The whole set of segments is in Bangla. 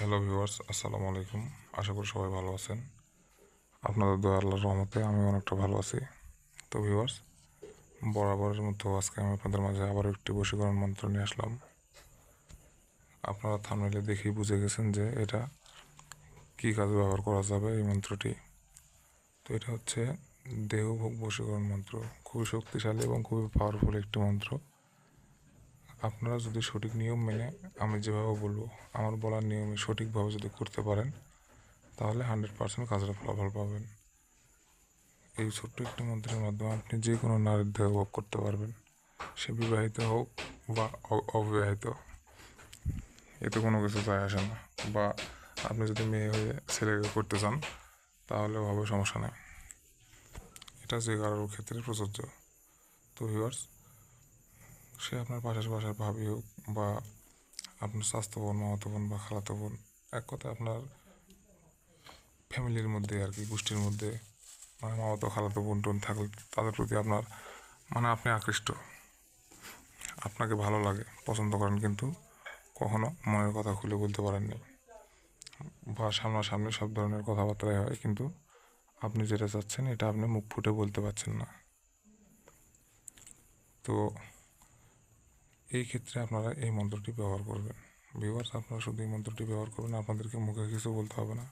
হ্যালো ভিউয়ার্স, আসসালামু আলাইকুম। আশা করি সবাই ভালো আছেন। আপনাদের দয়া আল্লাহর রহমতে আমি অনেকটা ভালো আছি। তো ভিউয়ার্স, বরাবরের মতো আজকে আমি আপনাদের মাঝে আবার একটি বশীকরণ মন্ত্র নিয়ে আসলাম। আপনারা থামনেলে দেখেই বুঝে গেছেন যে এটা কী কাজে ব্যবহার করা যাবে এই মন্ত্রটি। তো এটা হচ্ছে দেহভোগ বশীকরণ মন্ত্র। খুবই শক্তিশালী এবং খুবই পাওয়ারফুল একটি মন্ত্র। আপনারা যদি সঠিক নিয়ম মেনে আমি যেভাবে বলব, আমার বলার নিয়মে সঠিকভাবে যদি করতে পারেন, তাহলে হান্ড্রেড পার্সেন্ট কাজের ফলাফল পাবেন। এই ছোট্ট একটি মন্ত্রের মাধ্যমে আপনি যে কোনো নারীর দেহ ভোগ করতে পারবেন। সে বিবাহিত হোক বা অবিবাহিত, এতে কোনো কিছু যায় আসে না। বা আপনি যদি মেয়ে হয়ে ছেলেকে করতে চান, তাহলে হবে সমস্যা নেই। এটা যে কারোর ক্ষেত্রে প্রযোজ্য। তো ভিউয়ার্স সে আপনার পাশের বাসার ভাবি হোক বা আপনার স্বাস্থ্য বোন, মামাতো বোন বা খালাতো বোন, এক কথায় আপনার ফ্যামিলির মধ্যে আর কি, গোষ্ঠীর মধ্যে মানে মামাতো, খালাতো বোন টোন থাকলে তাদের প্রতি আপনার মানে আপনি আকৃষ্ট। আপনাকে ভালো লাগে, পছন্দ করেন কিন্তু কখনো মনের কথা খুলে বলতে পারেননি বা সামনাসামনি সব ধরনের কথাবার্তাই হয় কিন্তু আপনি যেটা চাচ্ছেন এটা আপনি মুখ ফুটে বলতে পারছেন না। তো এই ক্ষেত্রে আপনারা এই মন্ত্রটি ব্যবহার করবেন। ভিউয়ার্স আপনারা শুধু এই মন্ত্রটি ব্যবহার করবেন, আপনাদেরকে মুখে কিছু বলতে হবে না।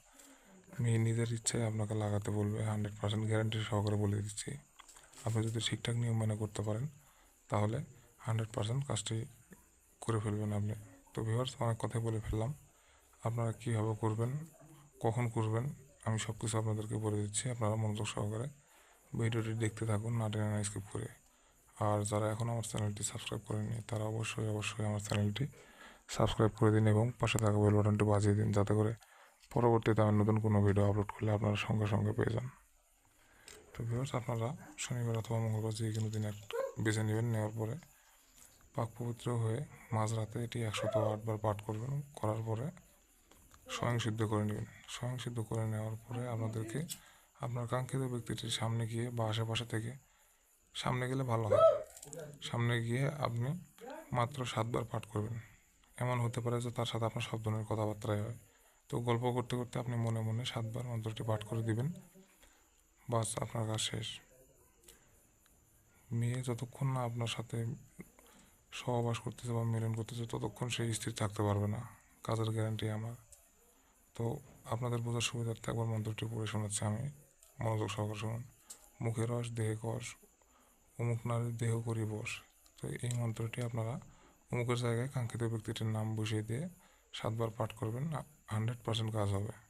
আমি নিজের ইচ্ছায় আপনাকে লাগাতে বলবে হান্ড্রেড পার্সেন্ট গ্যারান্টি সহকারে বলে দিচ্ছি। আপনি যদি ঠিকঠাক নিয়ম মেনে করতে পারেন, তাহলে হান্ড্রেড পার্সেন্ট কাজটি করে ফেলবেন আপনি। তো ভিউয়ার্স অনেক কথাই বলে ফেললাম। আপনারা কীভাবে করবেন, কখন করবেন, আমি সব কিছু আপনাদেরকে বলে দিচ্ছি। আপনারা মনোযোগ সহকারে ভিডিওটি দেখতে থাকুন, না টেনে না স্কিপ করে। আর যারা এখন আমার চ্যানেলটি সাবস্ক্রাইব করেনি তারা অবশ্যই অবশ্যই আমার চ্যানেলটি সাবস্ক্রাইব করে দিন এবং পাশে থাকা বেল বাটনটি বাজিয়ে দিন যাতে করে পরবর্তীতে আমি নতুন কোনো ভিডিও আপলোড করলে আপনারা সঙ্গে সঙ্গে পেয়ে যান। তো ভিউয়ার্স, আপনারা শনিবার অথবা মঙ্গলবার যে কোনো দিন একটা বেছে নেবেন, নেওয়ার পরে পাক পবিত্র হয়ে মাঝরাতে এটি একশত আটবার পাঠ করবেন, করার পরে স্বয়ং সিদ্ধ করে নেবেন। স্বয়ং সিদ্ধ করে নেওয়ার পরে আপনাদেরকে আপনার কাঙ্ক্ষিত ব্যক্তিটির সামনে গিয়ে বা আশেপাশে থেকে সামনে গেলে ভালো হয়। সামনে গিয়ে আপনি মাত্র সাতবার পাঠ করবেন। এমন হতে পারে যে তার সাথে আপনার সব ধরনের কথাবার্তাই হয়। তো গল্প করতে করতে আপনি মনে মনে সাতবার মন্ত্রটি পাঠ করে দিবেন। বাস, আপনার কাজ শেষ। মেয়ে যতক্ষণ না আপনার সাথে সহবাস করতেছে বা মিলন করতেছে, ততক্ষণ সে স্থির থাকতে পারবে না। কাজের গ্যারান্টি আমার। তো আপনাদের বোঝার সুবিধার্থে একবার মন্ত্রটি পড়ে শোনাচ্ছি আমি। মনোযোগ সহকারে শুনুন। মুখে রস, দেহে কষ অমুক নারীর দেহ করি বস। তো এই মন্ত্রটি আপনারা অমুকের জায়গায় কাঙ্ক্ষিত ব্যক্তিটির নাম বসিয়ে দিয়ে সাতবার পাঠ করবেন হান্ড্রেড পার্সেন্ট কাজ হবে।